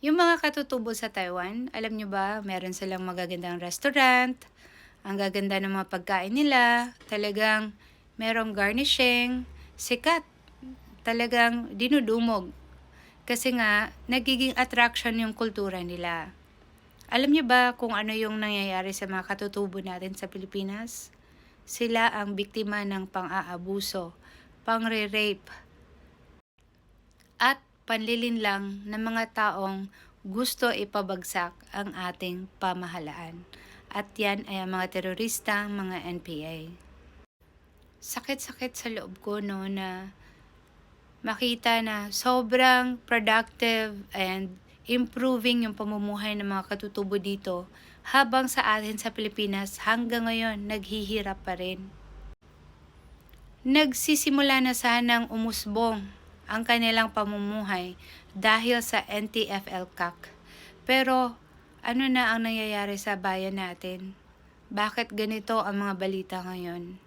Yung mga katutubo sa Taiwan, alam nyo ba, meron silang magagandang restaurant, ang gaganda ng mga pagkain nila, talagang merong garnishing, sikat, talagang dinudumog. Kasi nga, nagiging attraction yung kultura nila. Alam niyo ba kung ano yung nangyayari sa mga katutubo natin sa Pilipinas? Sila ang biktima ng pang-aabuso, pang-rape, at panlilinlang ng mga taong gusto ipabagsak ang ating pamahalaan. At yan ay ang mga terorista, mga NPA. Sakit-sakit sa loob ko no na makita na sobrang productive and improving yung pamumuhay ng mga katutubo dito habang sa atin sa Pilipinas hanggang ngayon naghihirap pa rin. Nagsisimula na sanang umusbong ang kanilang pamumuhay dahil sa NTFL-CAC. Pero ano na ang nangyayari sa bayan natin? Bakit ganito ang mga balita ngayon?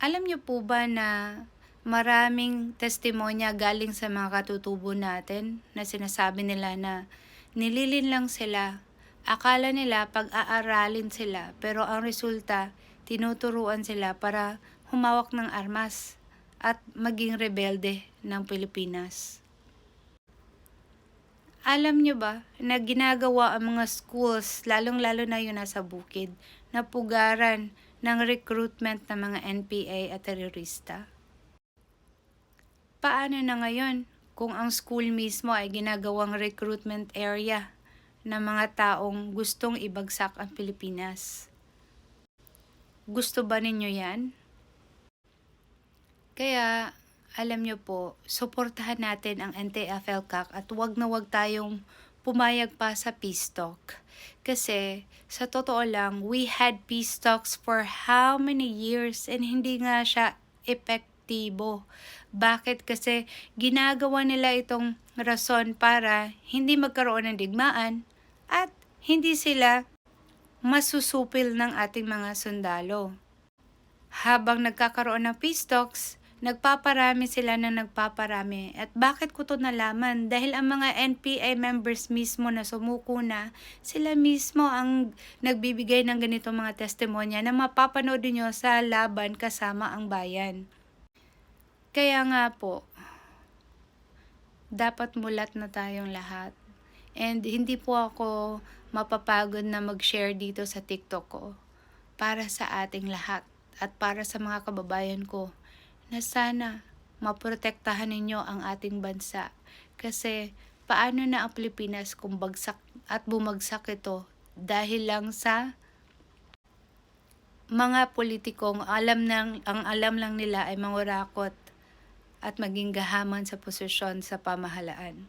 Alam niyo po ba na maraming testimonya galing sa mga katutubo natin na sinasabi nila na nililin lang sila. Akala nila pag-aaralin sila pero ang resulta tinuturuan sila para humawak ng armas at maging rebelde ng Pilipinas. Alam nyo ba na ginagawa ang mga schools, lalong-lalo na yun nasa bukid, na pugaran ng recruitment ng mga NPA at terorista? Paano na ngayon kung ang school mismo ay ginagawang recruitment area ng mga taong gustong ibagsak ang Pilipinas? Gusto ba ninyo yan? Kaya, alam nyo po, suportahan natin ang NTFL-CAC at wag na wag tayong pumayag pa sa peace talk. Kasi, sa totoo lang, we had peace talks for how many years and hindi nga siya epektibo. Bakit? Kasi ginagawa nila itong rason para hindi magkaroon ng digmaan at hindi sila masusupil ng ating mga sundalo. Habang nagkakaroon ng peace talks, nagpaparami sila na nagpaparami. At bakit ko to nalaman? Dahil ang mga NPA members mismo na sumuko na, sila mismo ang nagbibigay ng ganito mga testimonya na mapapanood nyo sa laban kasama ang bayan. Kaya nga po, dapat mulat na tayong lahat. And hindi po ako mapapagod na mag-share dito sa TikTok ko para sa ating lahat at para sa mga kababayan ko na sana maprotektahan ninyo ang ating bansa. Kasi paano na ang Pilipinas kung bagsak at bumagsak ito dahil lang sa mga politikong alam nang ang alam lang nila ay mangurakot at maging gahaman sa posisyon sa pamahalaan.